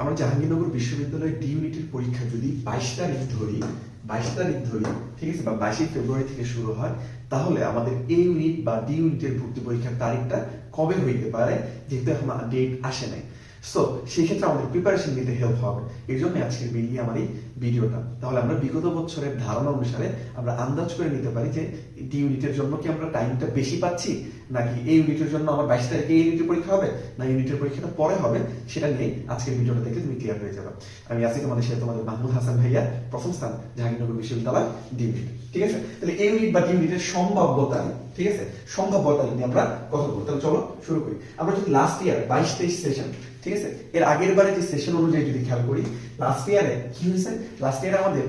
আমরা জাহাঙ্গীরনগর বিশ্ববিদ্যালয়ের ডি ইউনিটের পরীক্ষা যদি বাইশ তারিখ ধরি, বাইশ তারিখ ধরি, ঠিক আছে, বা বাইশে ফেব্রুয়ারি থেকে শুরু হয়, তাহলে আমাদের এ ইউনিট বা ডি ইউনিটের ভর্তি পরীক্ষার তারিখটা কবে হইতে পারে, যেহেতু এখন ডেট আসে নাই। সো সেই ক্ষেত্রে আমাদের প্রিপারেশন নিতে হেল্প হবে। এই জন্য আজকের বেরিয়ে আমার এই ভিডিওটা তাহলে আমরা বিগত বছরের ধারণা অনুসারে আমরা আন্দাজ করে নিতে পারি যে ডি ইউনিটের জন্য কি আমরা টাইমটা বেশি পাচ্ছি? নাকি এই ইউনিটের জন্য আমার বাইশ তারিখে এই ইউনিটের পরীক্ষা হবে? না ইউনিটের পরীক্ষাটা পরে হবে? সেটা নিয়ে আজকের ভিডিওটা দেখলে তুমি ক্লিয়ার হয়ে যাবে। আমি আছি তোমাদের সাথে তোমাদের মাহমুদ হাসান ভাইয়া, প্রথম স্থান, জাহাঙ্গীরনগর বিশ্ববিদ্যালয় ডি ইউনিট ঠিক আছে? তাহলে এই ইউনিট বা ডি ইউনিটের সম্ভাব্যতা ঠিক আছে? সম্ভাব্যতা নিয়ে আমরা কথা বলব। তাহলে চলো শুরু করি। আমরা যদি লাস্ট ইয়ার বাইশ তেইশ সেশন ঠিক আছে? এর আগের বারে যে সেশন অনুযায়ী যদি খেয়াল করি লাস্ট ইয়ারে কি হয়েছে? লাস্ট ইয়ারে আমাদের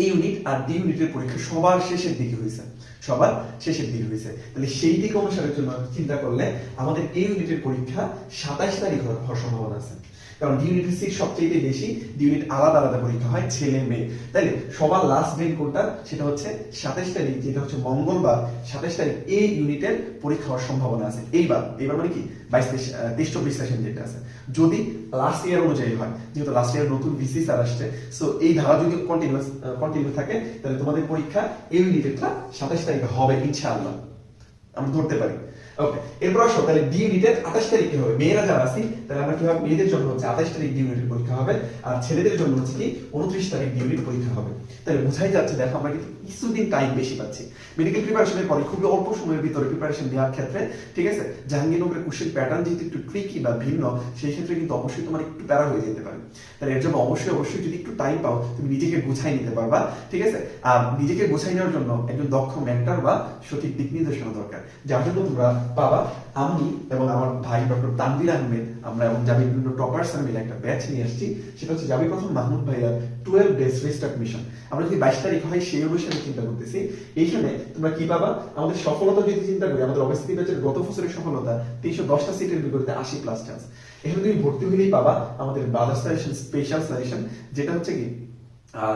এ ইউনিট আর ডি ইউনিটের পরীক্ষা সবার শেষের দিকে হয়েছে। সবার শেষের দিকে হয়েছে। তাহলে সেই দিক অনুসারে চিন্তা করলে আমাদের এই ইউনিটের পরীক্ষা সাতাইশ তারিখ হওয়ার সম্ভাবনা আছে। কারণ ডি ইউনিটের সিট সবচেয়ে বেশি ডি ইউনিট আলাদা আলাদা পরীক্ষা হয় ছেলে মেয়ে। তাইলে সবার লাস্ট ডেট কোনটা? সেটা হচ্ছে সাতাইশ তারিখ, যেটা হচ্ছে মঙ্গলবার। সাতাইশ তারিখ এই ইউনিটের পরীক্ষা হওয়ার সম্ভাবনা আছে। এইবার এইবার মানে কি? বাইশ তেইশ চব্বিশ সেশন যেটা আছে। যদি লাস্ট ইয়ার অনুযায়ী হয়, যেহেতু লাস্ট ইয়ার নতুন ভিসি স্যার আসছে সো এই ধারা যদি কন্টিনিউস কন্টিনিউ থাকে, তাহলে তোমাদের পরীক্ষা এই ইউনিটেরটা সাতাশ তারিখে হবে, ইনশাআল্লাহ। আমরা ধরতে পারি। ওকে এরপর আসো, তাহলে ডি ইউনিটের আঠাশ তারিখে হবে? মেয়েরা যারা আছি, তাহলে আমরা কি হবে মেয়েদের জন্য হচ্ছে আঠাশ তারিখ ডি ইউনিটের পরীক্ষা হবে, আর ছেলেদের জন্য হচ্ছে কি উনত্রিশ তারিখ ডি ইউনিট পরীক্ষা হবে। তাহলে বোঝাই যাচ্ছে, দেখো আমরা কিন্তু কিছুদিন টাইম বেশি পাচ্ছি। মেডিকেল প্রিপারেশনের পরে খুবই অল্প সময়ের ভিতরে প্রিপারেশন নেওয়ার ক্ষেত্রে, ঠিক আছে? জাহাঙ্গীরনগরের কোশ্চেন প্যাটার্ন যেহেতু একটু ট্রিকি বা ভিন্ন, সেই ক্ষেত্রে কিন্তু অবশ্যই তোমার একটু প্যারা হয়ে যেতে পারে। তাহলে এর জন্য অবশ্যই অবশ্যই যদি একটু টাইম পাও, তুমি নিজেকে গুছাই নিতে পারবা, ঠিক আছে? আর নিজেকে গুছাই নেওয়ার জন্য একজন দক্ষ মেন্টার বা সঠিক দিক নির্দেশনা দরকার। যার জন্য তোমরা পাবা আমি এবং আমার ভাই ডক্টর তানভীর আহমেদ, আমরা এবং যাবি বিভিন্ন টপার্স মিলে একটা ব্যাচ নিয়ে আসছি সেটা হচ্ছে যাবি প্রথম মাহমুদ ভাইয়া টুয়েলভ ডেজ রেস্টার্ট মিশন আমরা যদি বাইশ তারিখ হয়, সেই অনুসারে চিন্তা করতেছি। এইখানে তোমরা কি পাবা? আমাদের সফলতা যদি চিন্তা করি, আমাদের অবস্থিতি ব্যাচের গত বছরের সফলতা তিনশো দশটা সিটের বিপরীতে আশি প্লাস চান্স এখানে তুমি ভর্তি হলেই পাবা আমাদের ব্রাদার সাজেশন স্পেশাল সাজেশন যেটা হচ্ছে কি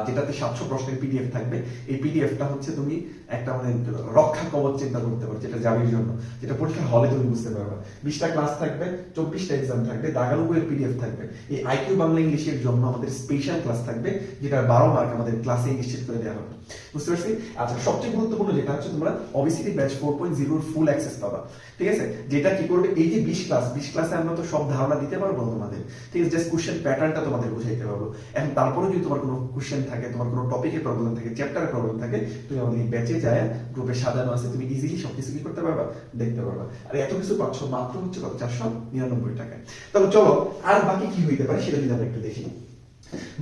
যেটাতে সাতশো প্রশ্নের পিডিএফ থাকবে। এই পিডিএফটা হচ্ছে তুমি একটা মানে রক্ষা কবচ চিন্তা করতে পারো, যেটা জাবির জন্য। যেটা পরীক্ষার হলে তুমি বুঝতে পারবে। বিশটা ক্লাস থাকবে, চব্বিশটা এক্সাম থাকবে দাগানুগুয়ের পিডিএফ থাকবে। এই আইকিউ বাংলা ইংলিশের জন্য আমাদের স্পেশাল ক্লাস থাকবে, যেটা বারো মার্ক আমাদের ক্লাসে নিশ্চিত করে দেওয়া হবে। বুঝতে পারছি? আচ্ছা সবচেয়ে গুরুত্বপূর্ণ যেটা হচ্ছে তোমরা অবিসিটি ব্যাচ ফোর পয়েন্ট জিরোর ফুল অ্যাক্সেস পাবা। ঠিক আছে? যেটা কি করবে? এই যে বিশ ক্লাস বিশ ক্লাসে আমরা তো সব ধারণা দিতে পারব তোমাদের। ঠিক আছে? জাস্ট কোশ্চেন প্যাটার্নটা তোমাদের বুঝাইতে পারব। এখন তারপরে যদি তোমার কোনো কোশ্চেন থাকে, তোমার কোনো টপিকের প্রবলেম থাকে চ্যাপ্টারের প্রবলেম থাকে, তুমি আমাদের ব্যাচে যায় গ্রুপে সাজানো আছে, তুমি ইজিলি সবকিছু কি করতে পারবা? দেখতে পারবা। আর এত কিছু পাচ্ছ, মাত্র হচ্ছে কত? চারশো নিরানব্বই টাকায়। তবে চলো, আর বাকি কি হইতে পারে সেটা যদি আমরা একটু দেখি।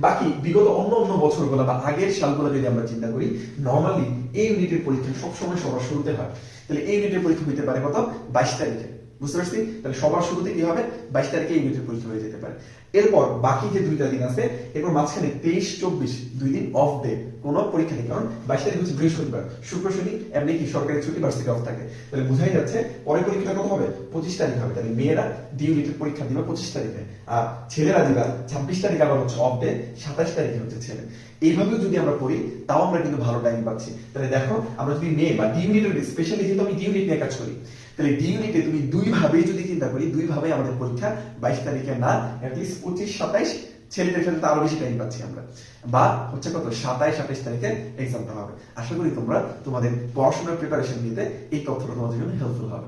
বাকি, বিগত অন্য অন্য বছরগুলো বা আগের সালগুলো যদি আমরা চিন্তা করি নর্মালি এই ইউনিটের পরীক্ষা সবসময় সবার শুরুতে হয়। তাহলে এই ইউনিটের পরীক্ষা হইতে পারে কত? বাইশ তারিখে। বুঝতে পারছি? তাহলে সবার শুরুতে কি হবে? বাইশ তারিখে এই ইউনিটের পরীক্ষা হয়ে যেতে পারে। এরপর বাকি যে দুইটা দিন আছে, এরপর মাঝখানে তেইশ, চব্বিশ দুই দিন অফ ডে কোনো পরীক্ষা নেই। কারণ বাইশ তারিখ হচ্ছে বৃহস্পতিবার। শুক্র, শনি, এমনি কি সরকারি ছুটি ভার্সিটি অফ থাকে। তাহলে বোঝাই যাচ্ছে পরে পরীক্ষাটা কত হবে? পঁচিশ তারিখ হবে। তাহলে মেয়েরা ডি ইউনিটের পরীক্ষা দিবে পঁচিশ তারিখে। আর ছেলেরা দিবা ছাব্বিশ তারিখ আবার হচ্ছে অফ ডে সাতাশ তারিখে হচ্ছে ছেলে। এইভাবেও যদি আমরা পড়ি তাও আমরা কিন্তু ভালো টাইম পাচ্ছি। তাহলে দেখো, আমরা যদি মেয়ে বা ডি ইউনিটের স্পেশালি যেহেতু আমি ডি ইউনিট নিয়ে কাজ করি তাহলে ডি ইউনিটে তুমি দুই ভাবেই যদি চিন্তা করি, দুই ভাবে আমাদের পরীক্ষা বাইশ তারিখে না অ্যাটলিস্ট পঁচিশ, সাতাইশ ছেলেদের ক্ষেত্রে আরও বেশি টাইম পাচ্ছি আমরা। বা হচ্ছে কত? সাতাইশ, আঠাইশ তারিখে এক্সামটা হবে। আশা করি তোমরা তোমাদের পড়াশোনার প্রিপারেশন নিতে এই তথ্যটা তোমাদের জন্য হেল্পফুল হবে।